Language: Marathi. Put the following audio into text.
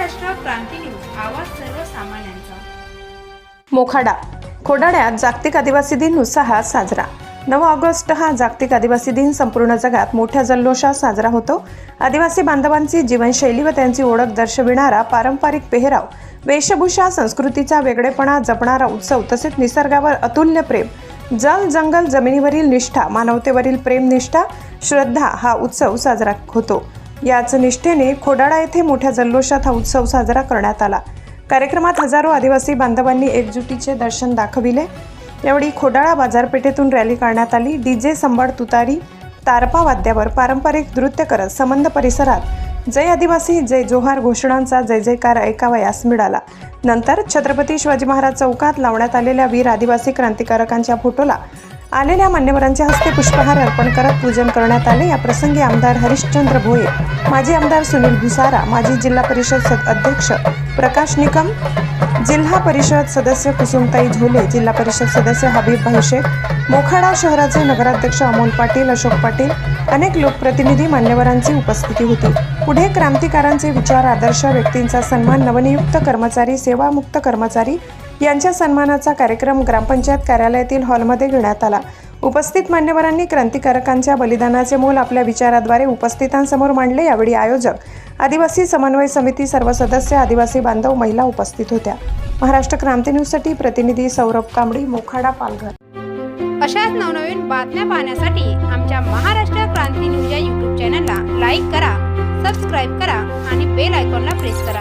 क्रांती न्यूज आवाज सर्वसामान्यांचा. मोखाडा खोडाड्यात जागतिक आदिवासी दिन उत्साहात साजरा. नऊ ऑगस्ट हा जागतिक आदिवासी दिन संपूर्ण जगात मोठ्या जल्लोषात साजरा होतो. आदिवासी बांधवांची जीवनशैली व त्यांची ओळख दर्शविणारा पारंपरिक पेहराव वेशभूषा संस्कृतीचा वेगळेपणा जपणारा उत्सव तसेच निसर्गावर अतुल्य प्रेम जल जंगल जमिनीवरील निष्ठा मानवतेवरील प्रेम निष्ठा श्रद्धा हा उत्सव साजरा होतो. याच निष्ठेने खोडाळा येथे मोठ्या जल्लोषात हा उत्सव साजरा करण्यात आला. कार्यक्रमात हजारो आदिवासी बांधवांनी एकजुटीचे दर्शन दाखविले. यावेळी खोडाळा बाजारपेठेतून रॅली काढण्यात आली. डीजे संबळ तुतारी तारपा वाद्यावर पारंपरिक नृत्य करत संबंध परिसरात जय आदिवासी जय जोहार घोषणांचा जय जयकार ऐकावयास मिळाला. नंतर छत्रपती शिवाजी महाराज चौकात लावण्यात आलेल्या वीर आदिवासी क्रांतिकारकांच्या फोटोला आलेल्या मान्यवरांच्या हस्ते पुष्पहार अर्पण करत पूजन करण्यात आले. या प्रसंगी आमदार हरिश्चंद्र भोये माजी आमदार सुनील भुसारा माजी जिल्हा परिषद सद- अध्यक्ष प्रकाश निकम जिल्हा परिषद सदस्य कुसुमताई झोले जिल्हा परिषद सदस्य हबीब भाई शेख मोखाडा शहराचे नगराध्यक्ष अमोल पाटील अशोक पाटील अनेक लोकप्रतिनिधी मान्यवरांची उपस्थिती होती. पुढे क्रांतिकारांचे विचार आदर्श व्यक्तींचा सन्मान नवनियुक्त कर्मचारी सेवामुक्त कर्मचारी यांच्या सन्मानाचा कार्यक्रम ग्रामपंचायत कार्यालयातील हॉलमध्ये घेण्यात आला. उपस्थित मान्यवरांनी क्रांतिकारकांच्या बलिदानाचे मोल आपल्या विचाराद्वारे उपस्थितांसमोर मांडले यावेळी आयोजक आदिवासी समन्वय समिती सर्व सदस्य आदिवासी बांधव महिला उपस्थित होत्या. महाराष्ट्र क्रांती न्यूजसाठी प्रतिनिधी सौरभ कांबळी मोखाडा पालघर. अशाच नवनवीन बातम्या पाहण्यासाठी आमच्या महाराष्ट्र क्रांती न्यूज या यूट्यूब चॅनलला लाईक करा सबस्क्राईब करा आणि बेल आयकॉनला प्रेस करा.